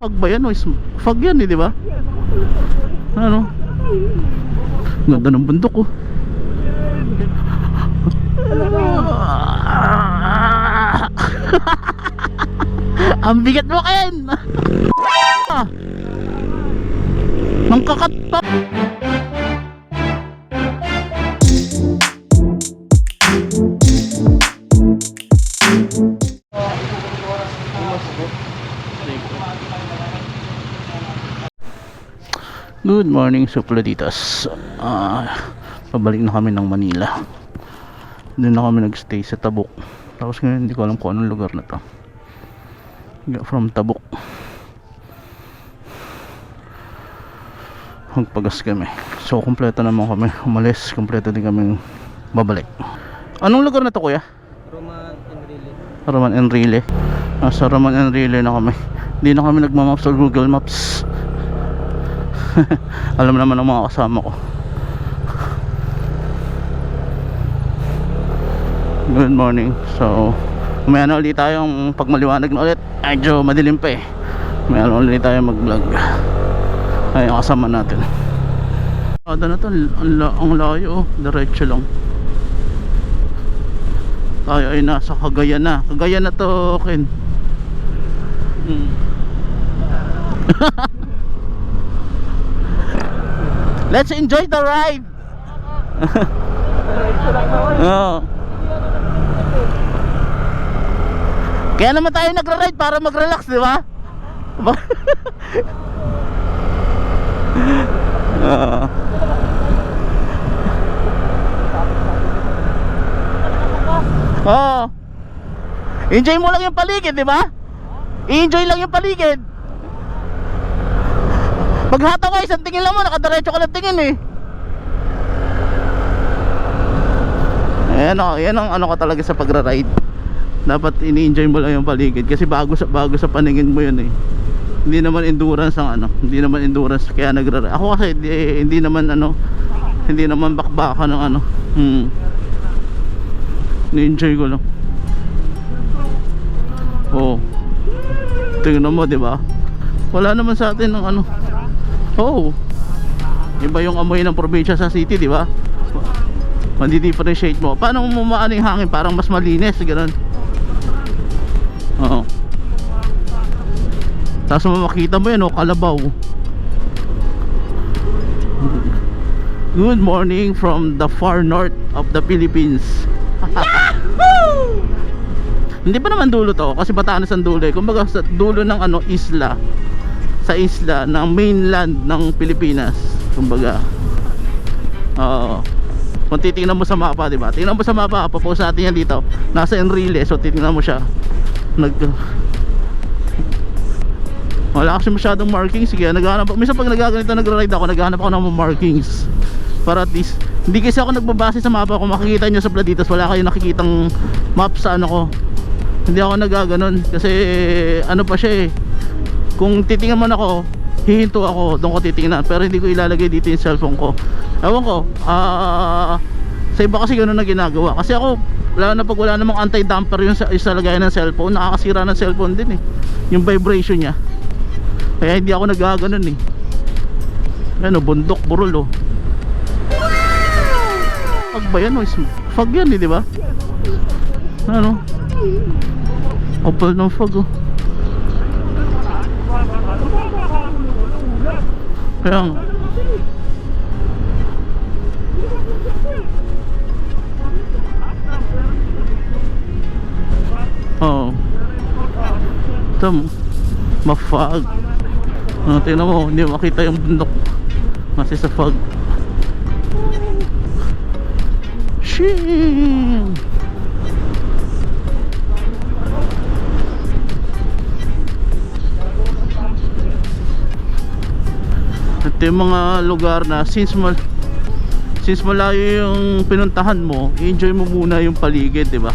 Fog ba yan? Fog yan eh, di ba? Ano? Ganda ng bundok oh. Ang bigat mo, Ken! Ah. Ang Good morning, Supladitas. Ah, pabalik na kami ng Manila. Doon na kami nagstay sa Tabuk. Tapos ngayon hindi ko alam kung anong lugar na to. From Tabuk. Magpagas kami. So, kumpleto naman kami. Umalis, kumpleto din kami babalik. Anong lugar na to, kuya? Roman Enrile. Roman Enrile. Nasa Roman Enrile na kami. Hindi na kami nagmamaps sa Google Maps. Alam naman ng mga kasama ko. Good morning. So, umaya na ulit tayong pag maliwanag na ulit. Medyo madilim pa eh. Umaya na ulit tayo mag-vlog. Ay, ang kasama natin. Ada na to, ang, ang layo oh. Diretso lang. Tayo ay nasa Cagayan na. Cagayan na to, Ken. Hmm. Let's enjoy the ride. Oo. Kaya naman tayo nagra-ride para mag-relax, di ba? Oo. Oo. Enjoy mo lang yung paligid, di ba? I-enjoy lang yung paligid. Paghataw ka, isang tingin lang nakadiretso ka ng tingin eh. Ayan o, yan ang ano ka talaga sa pagra-ride. Dapat ini-enjoy mo lang yung paligid kasi bago sa bago sa paningin mo yun eh. Hindi naman endurance ang ano, hindi naman endurance kaya nagra Ako kasi hindi, hindi naman ano, hindi naman bakbaka ng ano. Hmm. Ni-enjoy ko lang. Oo. Tingnan mo, 'di ba? Wala naman sa atin ng ano. Oo. Iba yung amoy ng probinsya sa city, 'di ba? Mandi-differentiate mo. Paano mo maano yung hangin? Parang mas malinis, ganun. Oo. Tapos mo makita mo yan, oh, kalabaw. Good morning from the far north of the Philippines. Hindi pa naman dulo to kasi Batanes ang dulo eh. Kumbaga sa dulo ng ano isla sa isla ng mainland ng Pilipinas. Kumbaga. Oo. Kung titingnan mo sa mapa, 'di ba? Tingnan mo sa mapa, papost natin yan dito. Nasa Enrile, so titingnan mo siya. Nag wala kasi masyadong markings sige naghahanap minsan pag nagaganito nagra-ride ako naghahanap ako ng markings para at least hindi kasi ako nagbabase sa mapa kung makikita nyo sa Pladitas wala kayo nakikitang map sa ano ko hindi ako nagaganon kasi ano pa siya eh kung titingnan man ako hihinto ako doon ko titingnan pero hindi ko ilalagay dito yung cellphone ko ewan ko ah sa iba kasi ganun na ginagawa kasi ako wala na pag wala namang anti-damper yung sa, yung sa lagayan ng cellphone nakakasira ng cellphone din eh yung vibration niya kaya hindi ako nagaganon eh ano bundok burol oh Fog ba yan? o is- Fog yan eh, di ba? Ano? Opal ng fog oh. Kaya nga. Oo. Ito mo. Ma-fog. Ano, tingnan mo, hindi makita yung bundok. Kasi sa fog. Shing! Ito yung mga lugar na since mal since malayo yung pinuntahan mo, enjoy mo muna yung paligid, 'di ba?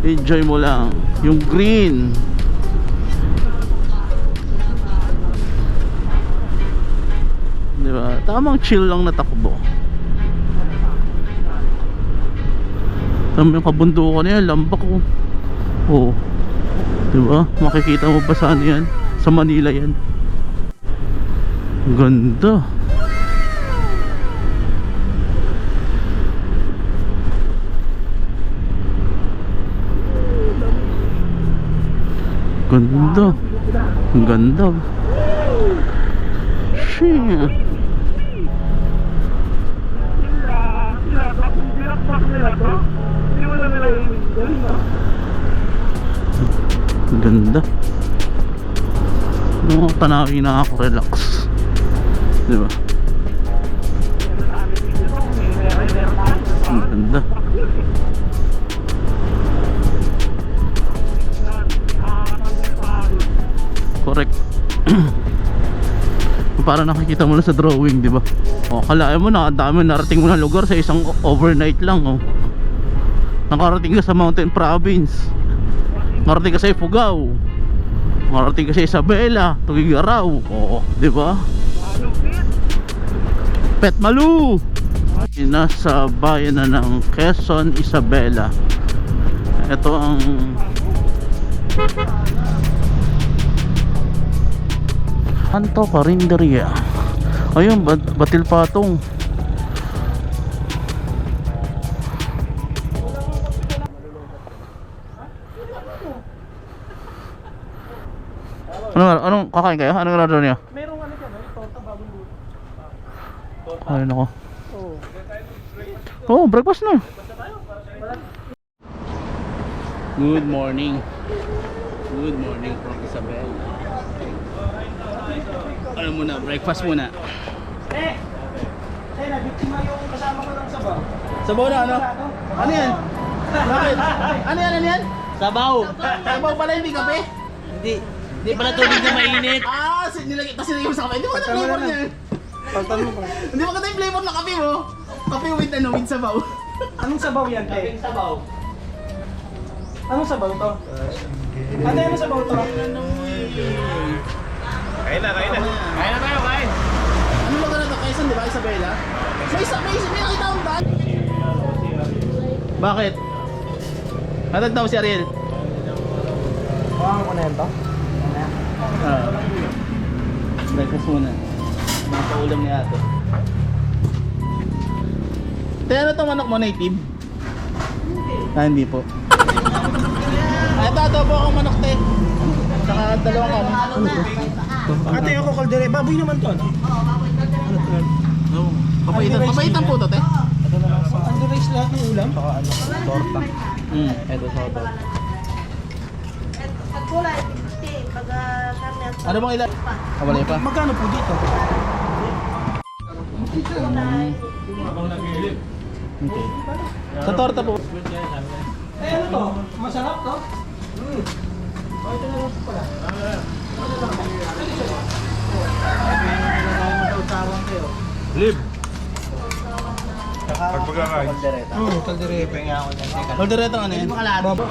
Enjoy mo lang yung green. Di ba? Tamang chill lang na takbo. Tama yung kabundukan na yan, lambak ko. Oo. Diba? Makikita mo pa sa ano yan? Sa Manila yan. Ganda. Ganda. Ganda. Shit. Ganda. No, tanawin na ako relax. Di ba? Ang ganda. Correct. Para nakikita mo na sa drawing, di ba? O, kalahin mo na, dami narating mo na lugar sa isang overnight lang, oh. Nakarating ka sa Mountain Province. Marating ka sa Ifugao. Marating ka sa Isabela, Tugigaraw. Oo, di ba? Petmalu! Nasa bayan na ng Quezon, Isabela. Ito ang Anto Parinderia. Ayun, bat batil patong. Ano, anong kakain kayo? Anong order niyo? Merong ano ka ba? Torta bagong luto. Ayun ako. Oo. Oh, breakfast na. Good morning. Good morning from Isabel. Ano muna, breakfast muna. Eh! Eh, nabiktima yung kasama ko ng sabaw. Sabaw na ano? Ano yan? Bakit? Ano yan? Ano yan? Sabaw. Sabaw pala hindi kape? Hindi. Hindi pala tubig na mainit. Ah, nilagay, tapos nilagay mo sa kape. Hindi mo na flavor niya. Pagtan mo pa. Hindi mo kata yung flavor ng kape mo. Kape with ano, with sabaw. Anong sabaw yan, te? sabaw. Anong sabaw to? Ate, anong sabaw to? Kain na, kain na. Kain na tayo, kain. Ano lugar na to? Quezon, di ba? Isabela? May isa, may isa, may nakita akong daan. Bakit? Hatag daw si Ariel. Kuha ko na yan to. Ah. breakfast muna. Mga paulam ni Ato. Te, ano itong manok mo, native? Ah, hindi po. Ah, ito, adobo akong manok, te. Saka dalawang kanin. Ate, ako kaldere. Baboy naman to, ano? Oo. Papaitan, papaitan po to, te. Ano rice lahat ng ulam? Saka ano? Torta. Hmm, ito sa ito. Pag kulay, 50. Pag ah, karne at Ano bang ilan? Kabalay pa. Magkano po dito? Okay. Sa torta po. Eh, ano to? Masarap to? Hmm. Oh, ito na lang pala. Live. Pag pagkakain. Hmm, kaldere. Penga ako niyan. Teka. Kaldereta ano yan? Baba.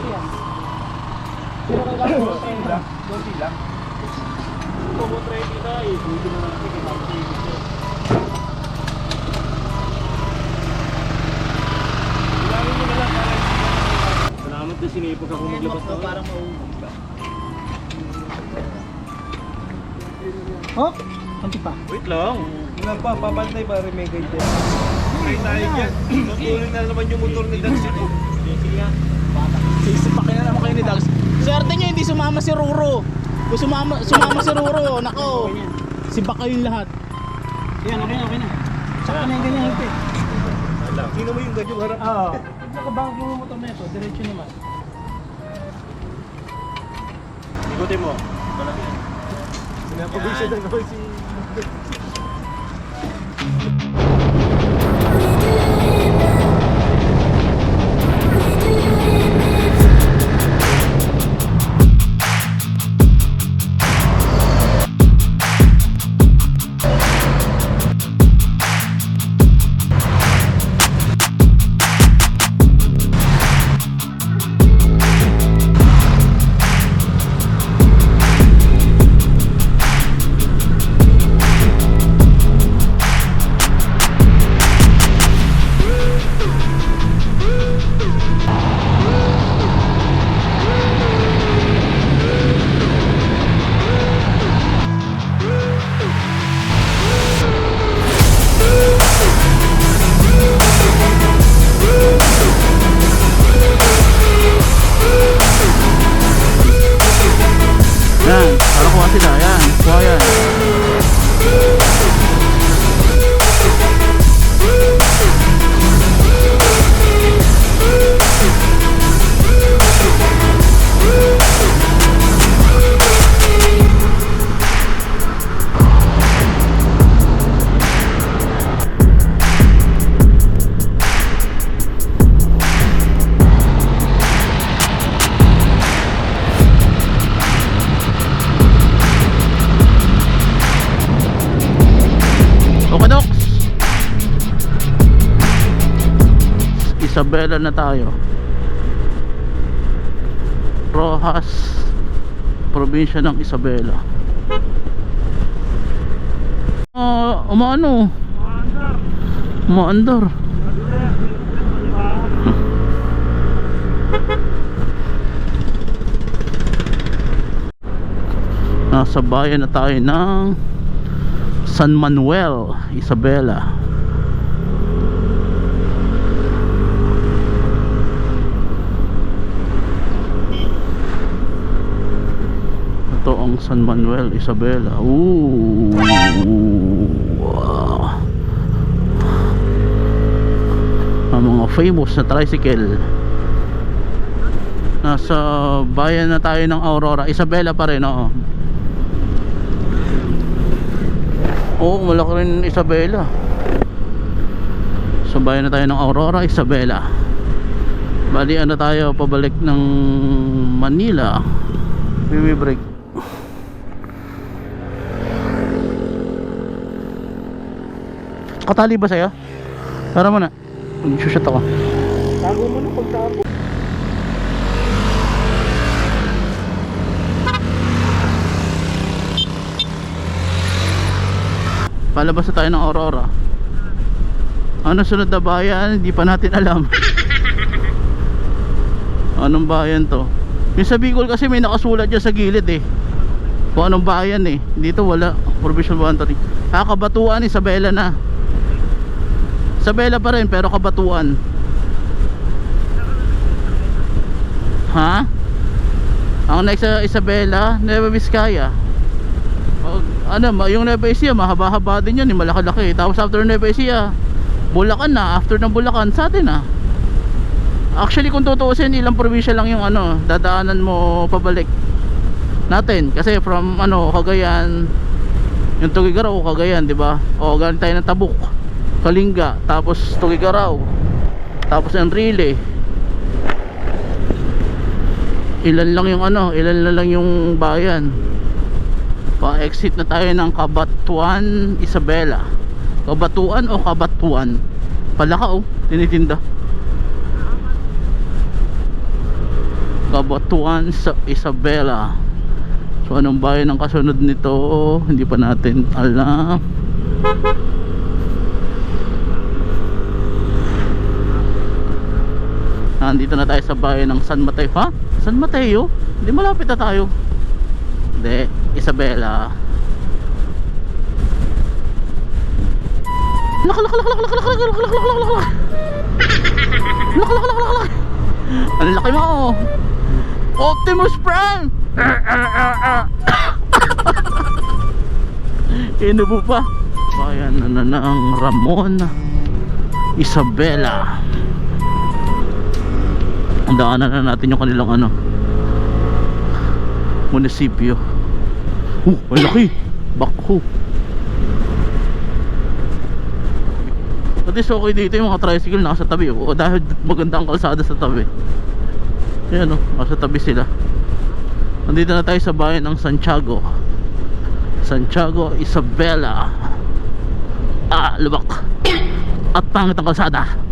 Salamat na sinipag ako maglabas na. Parang Oh, konti pa. Wait lang. Wala pa, papantay pa rin may guide. Ay tayo dyan. Tutulin na naman yung motor ni Daxi. Sige nga. Sisipak na naman kayo ni Dax. Swerte nyo hindi sumama si Ruro. Kung sumama, sumama si Ruro, nako. Si Baka yung lahat. Yan, okay na, okay na. Saka na yung ganyan eh. Sino mo yung ganyong harap? Oo. Nakabango yung motor na ito, diretso naman. Ikutin mo. Sinapabisa na ako si... Isabela na tayo. Rojas, probinsya ng Isabela. Ah, umaano? Umaandar. Nasa bayan na tayo ng San Manuel, Isabela. Ito ang San Manuel, Isabela. Ooh. Wow. Ang mga famous na tricycle. Nasa bayan na tayo ng Aurora. Isabela pa rin, oo. Oo, malaki rin Isabela. So bayan na tayo ng Aurora, Isabela. Bali ano tayo pabalik ng Manila. May break. Katali ba sa'yo? Tara mo na. Mag-shoot ako. Tago mo na pagtago. Palabas na tayo ng Aurora. Ano sunod na bayan? Hindi pa natin alam. Anong bayan to? Yung sa Bicol kasi may nakasulat dyan sa gilid eh. Kung anong bayan eh. Dito wala. Provisional boundary. Ah, Kabatuan, Isabela na. Isabela pa rin pero Kabatuan. Ha? Ang next sa Isabela, Nueva Vizcaya. Pag, ano, ma- yung Nueva Ecija, mahaba-haba din yan, eh, malaki-laki. Tapos after Nueva Ecija, Bulacan na. After ng Bulacan, sa atin na. Actually, kung tutuusin, ilang probinsya lang yung ano, dadaanan mo pabalik natin. Kasi from ano, Cagayan, yung Tugigaraw, Cagayan, di ba? O, galing tayo ng Tabuk, Kalinga, tapos Tugigaraw, tapos Enrile. Ilan lang yung ano, ilan na lang yung bayan. Pa-exit na tayo ng Kabatuan, Isabela. Kabatuan o Kabatuan? Palaka oh, tinitinda. Kabatuan sa Isabela. So anong bayan ang kasunod nito? Hindi pa natin alam nandito na tayo sa bayan ng San Mateo ha? San Mateo? hindi malapit na tayo hindi, Isabela. Lak lak lak lak lak lak lak lak lak lak lak lak lak lak lak lak lak Ang laki mo Optimus Prime Inubo pa Bayan na na ng Ramon Isabela daanan na natin yung kanilang ano munisipyo. Uh, ang laki! Bako at least okay dito yung mga tricycle nasa tabi. Oh, dahil maganda ang kalsada sa tabi. Yan o, nasa tabi sila. Nandito na tayo sa bayan ng Santiago. Santiago Isabela. Ah, lubak. At pangit ang kalsada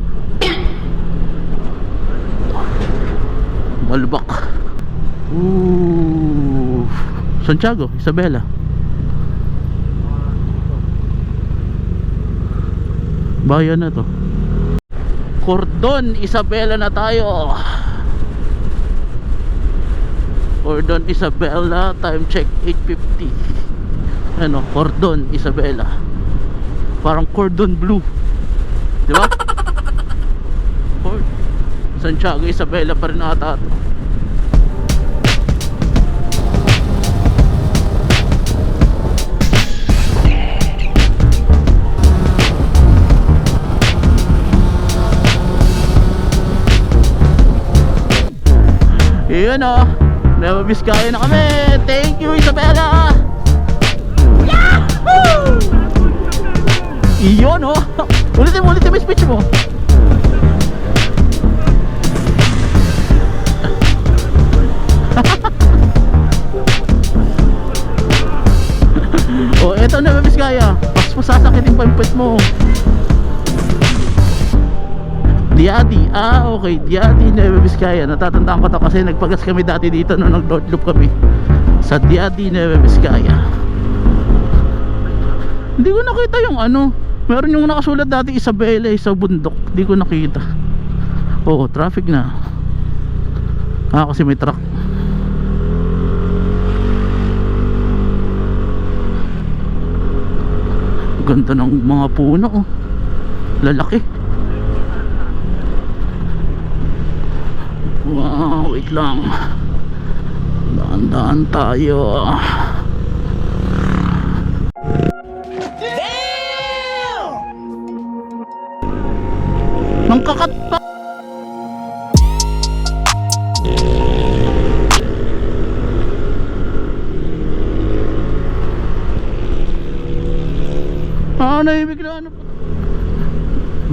malubak Ooh. Santiago, Isabela. Bayan na to. Cordon, Isabela na tayo. Cordon, Isabela, time check 8.50. Ano, Cordon, Isabela. Parang cordon blue. Di ba? Santiago Isabela pa rin ata ito Yun o oh. Namamiss kayo na kami Thank you Isabela Yahoo! Iyon o oh. Ulitin mo ulitin mo yung speech mo eto na Vizcaya. Pas masasakitin pa yung pet mo. Diadi. Ah, okay. Diadi Nueva Vizcaya. Natatandaan ko to kasi nagpagas kami dati dito nung nag-North Loop kami. Sa Diadi Nueva Vizcaya. Hindi ko nakita yung ano. Meron yung nakasulat dati Isabela sa bundok. Hindi ko nakita. Oo, traffic na. Ah, kasi may truck. Ganda ng mga puno oh. Lalaki. Wow, wait lang. Daan-daan tayo. Damn! Nang kakat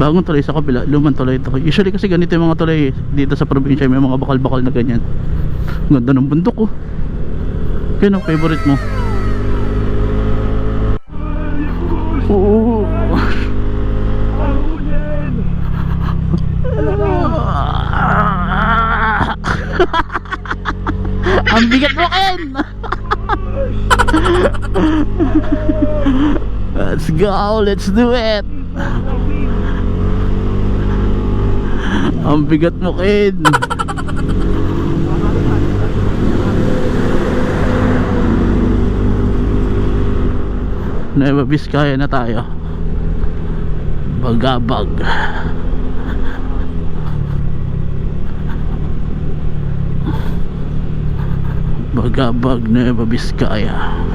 Bagong tuloy sa kabila, lumang tuloy ito. Usually kasi ganito yung mga tuloy eh. dito sa probinsya, may mga bakal-bakal na ganyan. Ganda ng bundok oh. Yan ang favorite mo. Oo. ang bigat mo Ken let's go let's do it ang bigat mo Ken. Nueva Vizcaya na tayo. Bagabag. Bagabag Nueva Vizcaya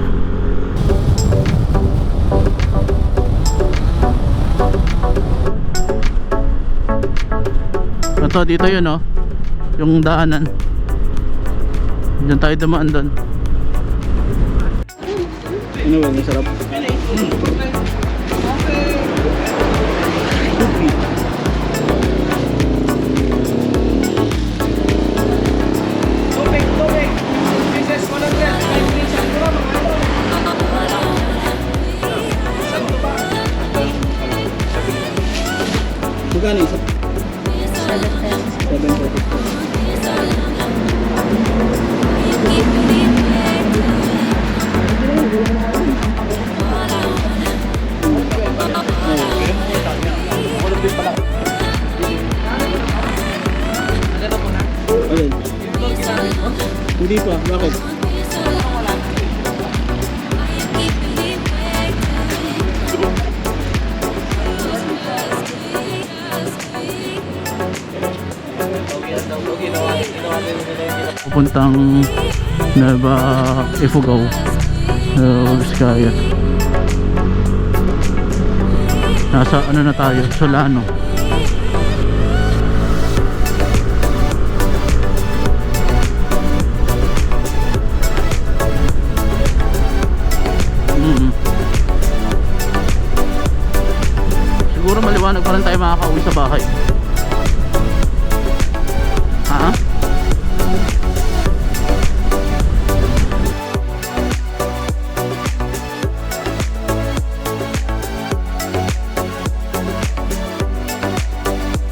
Ito dito yun oh. Yung daanan. Diyan tayo dumaan doon Ano ba? Masarap? Tubig, 7 to Ifugao Vizcaya Nasa ano na tayo, Solano. Mm. Siguro maliwanag pa rin tayo makakauwi sa bahay